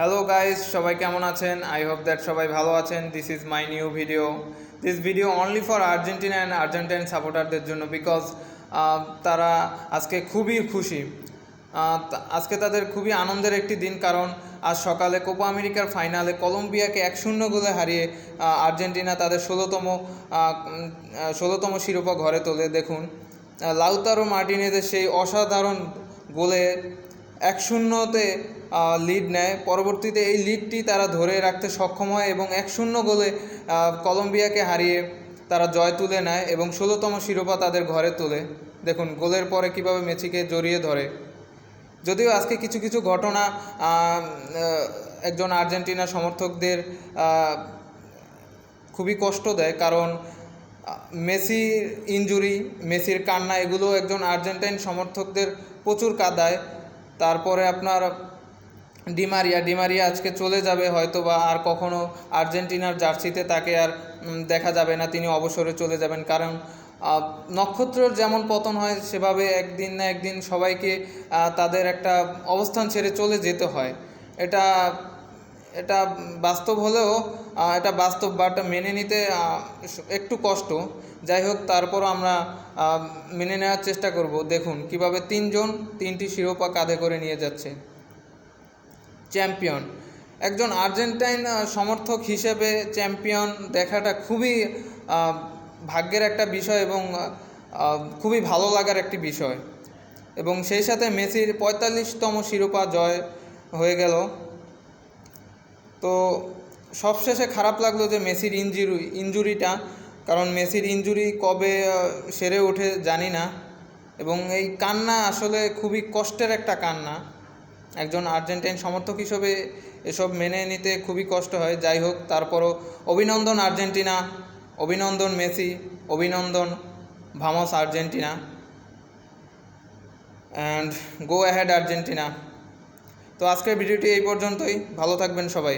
Hello guys সবাই কেমন আছেন? আই হোপ দ্যাট সবাই ভালো আছেন। This is my new video this video only for Argentina and Argentine সাপোর্টারদের জন্য বিকজ তারা আজকে খুবই খুশি। আজকে তাদের খুবই আনন্দের একটি দিন কারণ আজ সকালে কোপা আমেরিকার ফাইনালে কলম্বিয়াকে এক শূন্য গোলে হারিয়ে আর্জেন্টিনা তাদের ষোলোতম ষোলোতম শিরোপা ঘরে তোলে। দেখুন লাউতারো মার্টিনেজের সেই অসাধারণ গোলে এক শূন্যতে লিড নেয়। পরবর্তীতে এই লিডটি তারা ধরে রাখতে সক্ষম হয় এবং এক শূন্য গোলে কলম্বিয়াকে হারিয়ে তারা জয় তুলে নেয় এবং ষোলোতম শিরোপা তাদের ঘরে তোলে। দেখুন, গোলের পরে কীভাবে মেসিকে জড়িয়ে ধরে। যদিও আজকে কিছু কিছু ঘটনা একজন আর্জেন্টিনা সমর্থকদের খুবই কষ্ট দেয়। কারণ মেসির ইনজুরি, মেসির কান্না, এগুলো একজন আর্জেন্টাইন সমর্থকদের প্রচুর কাদায়। তারপরে আপনার ডিমারিয়া ডিমারিয়া আজকে চলে যাবে হয়তো বা আর কখনও আর্জেন্টিনার জার্সিতে তাকে আর দেখা যাবে না, তিনি অবসরে চলে যাবেন। কারণ নক্ষত্রের যেমন পতন হয়, সেভাবে একদিন না একদিন সবাইকে তাদের একটা অবস্থান ছেড়ে চলে যেতে হয়। এটা এটা বাস্তব হলেও এটা বাস্তব বাট মেনে নিতে একটু কষ্ট। যাই হোক, তারপরও আমরা মেনে নেওয়ার চেষ্টা করব। দেখুন, কীভাবে তিনজন তিনটি শিরোপা কাঁধে করে নিয়ে যাচ্ছে। চ্যাম্পিয়ন। একজন আর্জেন্টাইন সমর্থক হিসেবে চ্যাম্পিয়ন দেখাটা খুবই ভাগ্যের একটা বিষয় এবং খুবই ভালো লাগার একটি বিষয়। এবং সেই সাথে মেসির পঁয়তাল্লিশতম শিরোপা জয় হয়ে গেল। তো সবশেষে খারাপ লাগল যে মেসির ইঞ্জুরি ইঞ্জুরিটা কারণ মেসির ইঞ্জুরি কবে সেরে ওঠে জানি না। এবং এই কান্না আসলে খুবই কষ্টের একটা কান্না। একজন আর্জেন্টাইন সমর্থক হিসেবে এসব মেনে নিতে খুবই কষ্ট হয়। যাই হোক, তারপরও অভিনন্দন আর্জেন্টিনা, অভিনন্দন মেসি, অভিনন্দন ভামস Argentina. And go ahead Argentina. তো আজকের ভিডিওটি এই পর্যন্তই। ভালো থাকবেন সবাই।